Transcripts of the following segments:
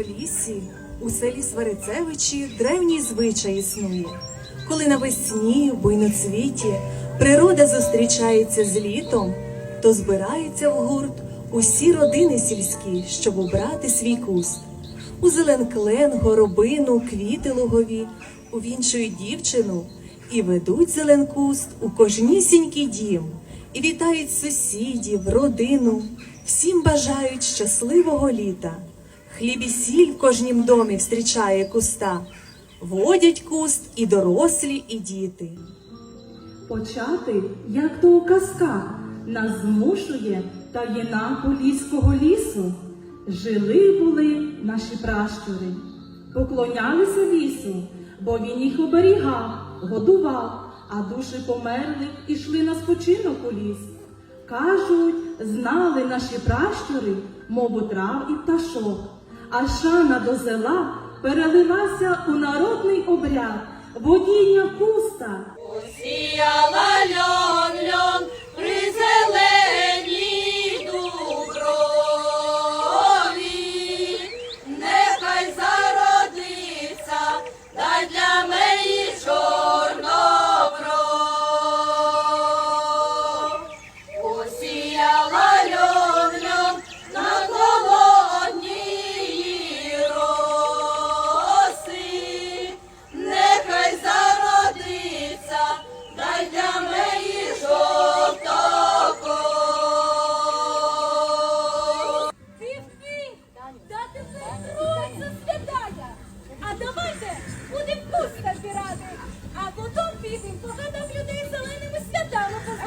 поліссі у селі Сварицевичі древній звичай існує. Коли навесні в буйноцвіті природа зустрічається з літом, то збираються в гурт усі родини сільські, щоб убрати свій куст. У зеленклен, горобину, квіти лугові увінчують дівчину і ведуть зеленкуст у кожнісінький дім, і вітають сусідів, родину, всім бажають щасливого літа. Хліб і сіль в кожнім домі встрічає куста, водять куст і дорослі, і діти. Почати, як то у казках, нас змушує таїна поліського лісу. Жили були наші пращури, поклонялися лісу, бо він їх оберігав, годував, а душі померлих ішли на спочинок у ліс. Кажуть, знали наші пращури мову трав і пташок, а шана до зела перелилася у народний обряд водіння пуста. Усіяла льон, льон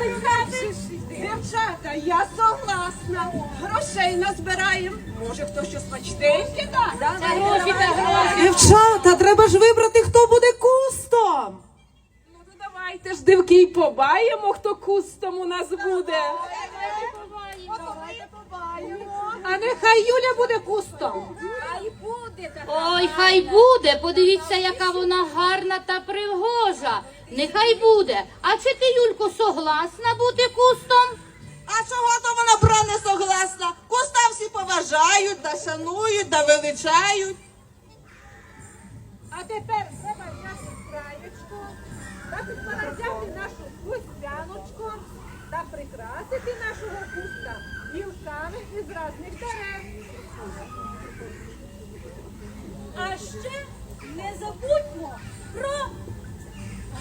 поздоровкати. Дівчата, я согласна. Грошей назбираємо. Може, хто щось почтеньке дасть? Гроші та гроші. Дівчата, треба ж вибрати, хто буде кустом. Ну, то давайте ж дивки й побаємо, хто кустом у нас буде. А нехай Юля буде кустом. Хай буде. Ой, хай буде. Подивіться, яка вона гарна та пригожа. Нехай буде. А чи ти, Юлько, согласна бути кустом? А чого то вона бра не согласна? Куста всі поважають, да шанують, да величають. А тепер треба нашу краєчку, так взяти нашу густяночку та прикрасити нашого куста гілками із різних дерев. А ще не забудьмо про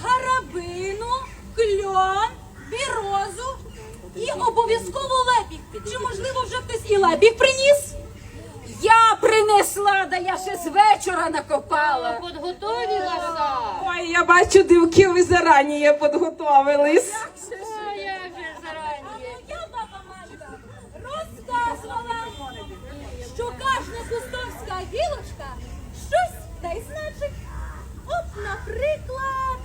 гарабину, кльон, бірозу і обов'язково лепік. Чи можливо вже хтось і лепік приніс? Я принесла, да я ще з вечора накопала. Подготовилася. Ой, я бачу, дивки ви зарані підготовились. А як же ж зарані? Я баба Малька розказувала, що кожна кустовська гілочка щось та й значить. От, наприклад,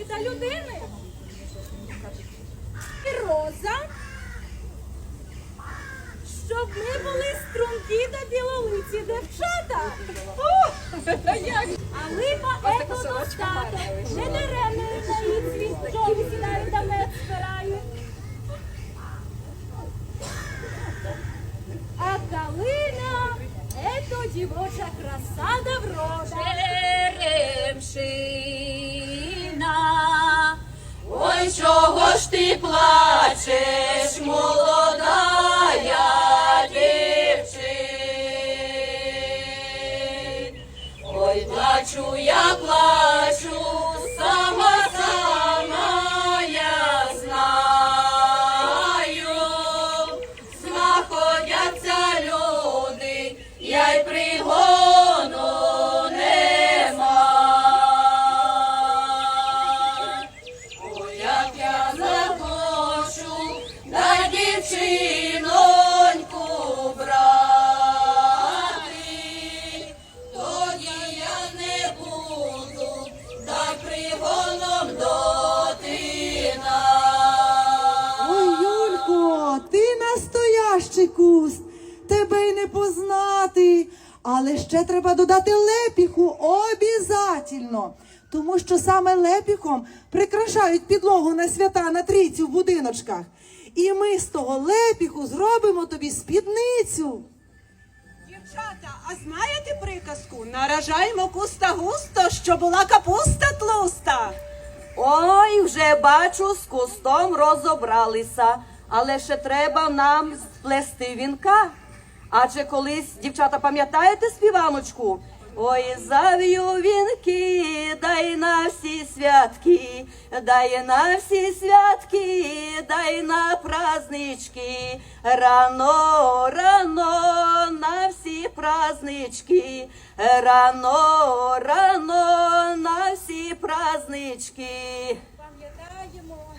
природи та людини. І роза, щоб ми були струнки та білолиці дівчата. А липа ето достаток, не даремно на світ, що висідають та мед плачу, я плачу, сама, сама я знаю. Знаходяться люди, я й пригону нема. Ой, як я захочу, дай дівчиноньку Але ще треба додати лепіху обязательно. Тому що саме лепіхом прикрашають підлогу на свята на трійці в будиночках. І ми з того лепіху зробимо тобі спідницю. Дівчата, а знаєте приказку? Наражаємо куста густо, що була капуста тлуста. Ой, вже бачу, з кустом розібралися, але ще треба нам сплести вінка. Адже колись, дівчата, пам'ятаєте співаночку? Ой, зав'ю вінки, дай на всі святки, дай на всі святки, дай на празднички, рано, рано на всі празднички, рано, рано на всі празднички.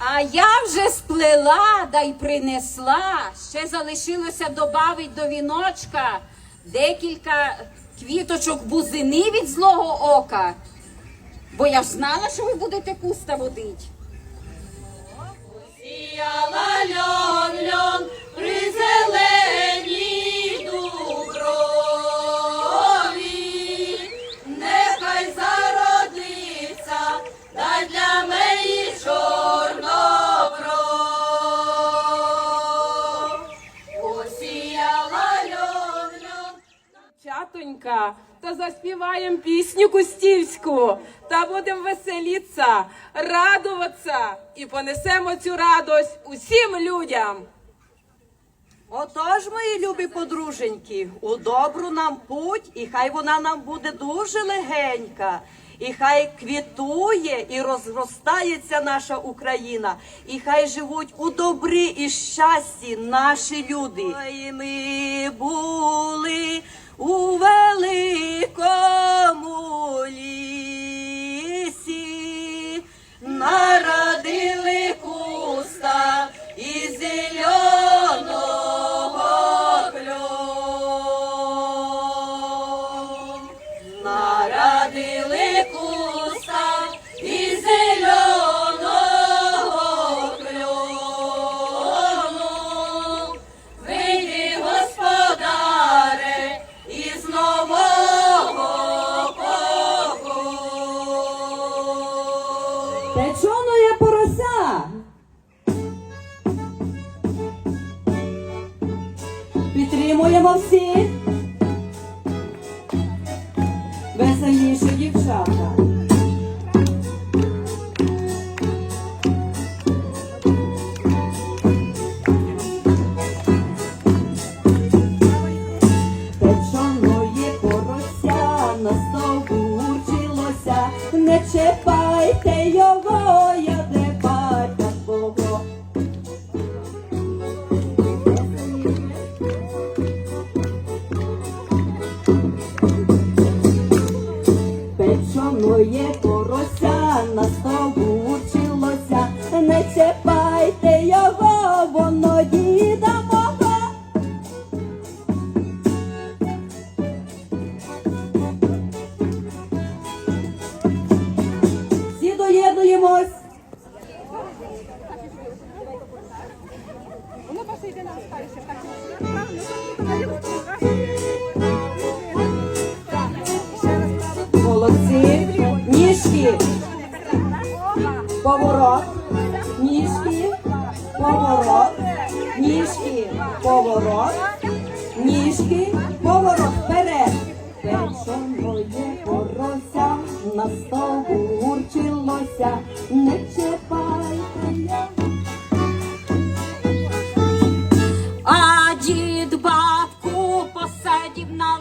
А я вже сплела да й принесла. Ще залишилося добавить до віночка декілька квіточок бузини від злого ока. Бо я ж знала, що ви будете куста водить. Кустівську, та будемо веселитися, радуватися і понесемо цю радость усім людям. Отож, мої любі подруженьки, у добру нам путь, і хай вона нам буде дуже легенька. І хай квітує і розростається наша Україна, і хай живуть у добрі і щасті наші люди. Ой, ми були у великому лісі, народили куста і зеленого Підтримуємо всіх. Веселіші дівчата. Печоноє порося на стовбу урчилося, чіпайте Поворот. Ніжки. Поворот. Ніжки. Поворот. Ніжки. Поворот. Вперед. Печоноє порося на стовбу урчилося. Не чіпайте. А дід бабку посадів на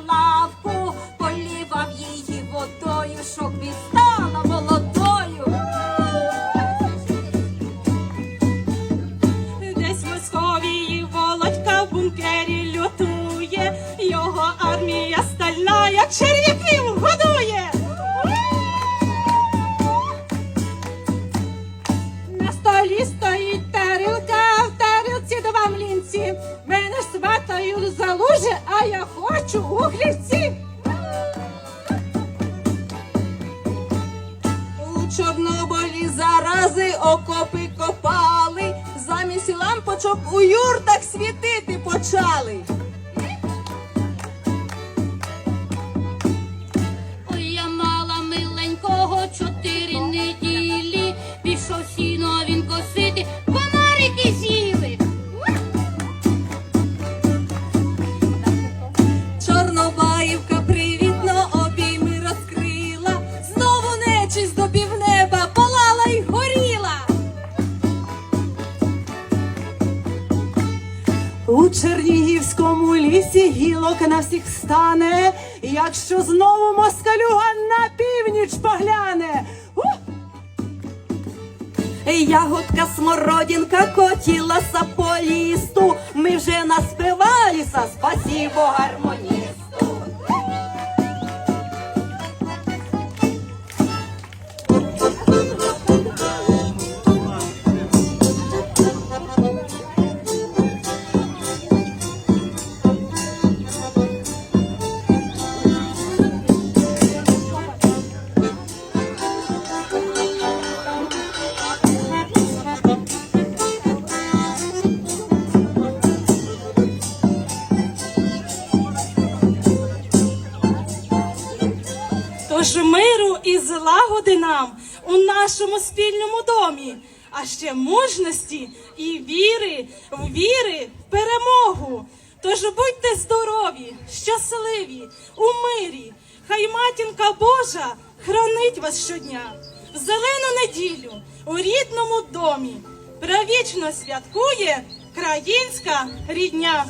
а я хочу у хлівці. У Чорнобилі зарази окопи копали, замість лампочок у юртах світити почали. Лісі гілок на всіх стане, якщо знову москалюга на північ погляне. Ягодка смородинка котілася по лісту. Ми вже наспівалися, спасибо гармоністу. Злагоди нам у нашому спільному домі, а ще мужності і віри, віри в перемогу. Тож будьте здорові, щасливі, у мирі. Хай матінка Божа хранить вас щодня. В зелену неділю у рідному домі правічно святкує країнська рідня.